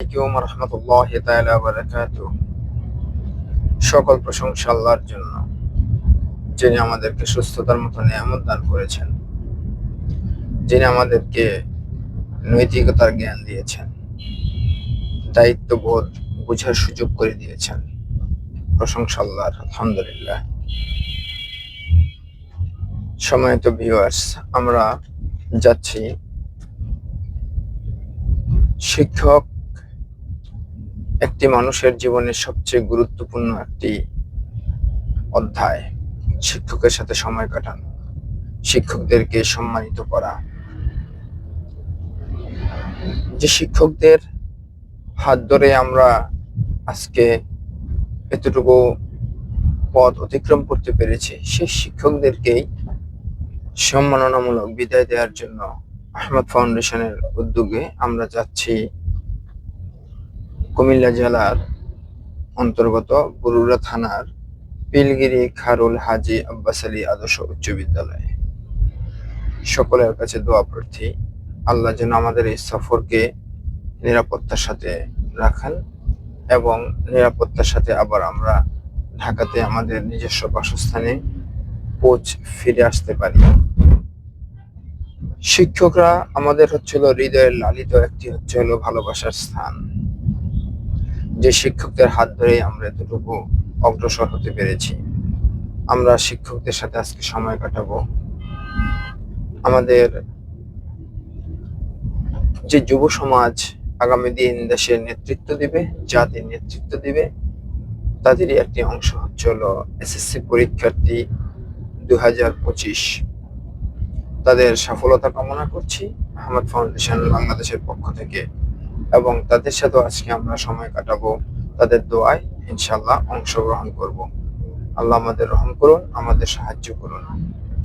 আলাইকুম রহমতুল্লাহ সকল প্রশংসা আল্লাহর জন্য, যিনি আমাদেরকে সুস্থতার মতো নিয়ামত দান করেছেন, যিনি আমাদেরকে নৈতিকতার জ্ঞান দিয়েছেন, দায়িত্ববোধ বোঝার সুযোগ করে দিয়েছেন। প্রশংসা আল্লাহর, আলহামদুলিল্লাহ। সময়ত ভিউয়ার্স আমরা যাচ্ছি শিক্ষক একটি মানুষের জীবনের সবচেয়ে গুরুত্বপূর্ণ একটি অধ্যায়, শিক্ষকের সাথে সময় কাটানো, শিক্ষকদেরকে সম্মানিত করা। যে শিক্ষকদের হাত ধরে আমরা আজকে এতটুকু পথ অতিক্রম করতে পেরেছি, সেই শিক্ষকদেরকেই সম্মাননামূলক বিদায় দেওয়ার জন্য আহমদ ফাউন্ডেশনের উদ্যোগে আমরা যাচ্ছি কুমিল্লা জেলার অন্তর্গত বরুড়া থানার পিলগিরি খারুল হাজি আব্বাস আলী আদর্শ উচ্চ বিদ্যালয়ে। সকলের কাছে দোয়া প্রার্থী, আল্লাহ যেন আমাদের এই সফরকে নিরাপত্তার সাথে রাখেন এবং নিরাপত্তার সাথে আবার আমরা ঢাকাতে আমাদের নিজস্ব বাসস্থানে পৌঁছ ফিরে আসতে পারি। শিক্ষকরা আমাদের হচ্ছিল হৃদয়ের লালিত, একটি হচ্ছে হলো ভালোবাসার স্থান। যে শিক্ষকদের হাত ধরে আমরা এতটুকু অগ্রসর হতে পেরেছি, আমরা শিক্ষকদের সাথে আজকে সময় কাটাবো। আমাদের যে যুব সমাজ আগামী দিন দেশের নেতৃত্ব দিবে, জাতির নেতৃত্ব দিবে, তাদেরই একটি অংশ হচ্ছে হলো এসএসসি পরীক্ষার্থী দু হাজার পঁচিশ। তাদের সফলতা কামনা করছি। আহমদ ফাউন্ডেশন বাংলাদেশের পক্ষ থেকে এবং তাদের সাথেও আজকে আমরা সময় কাটাবো। তাদের দোয়ায় ইনশাল্লাহ অংশগ্রহণ করব। আল্লাহ আমাদের রহম করুন, আমাদের সাহায্য করুন।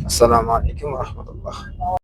আসসালামু আলাইকুম রহমতুল্লাহ।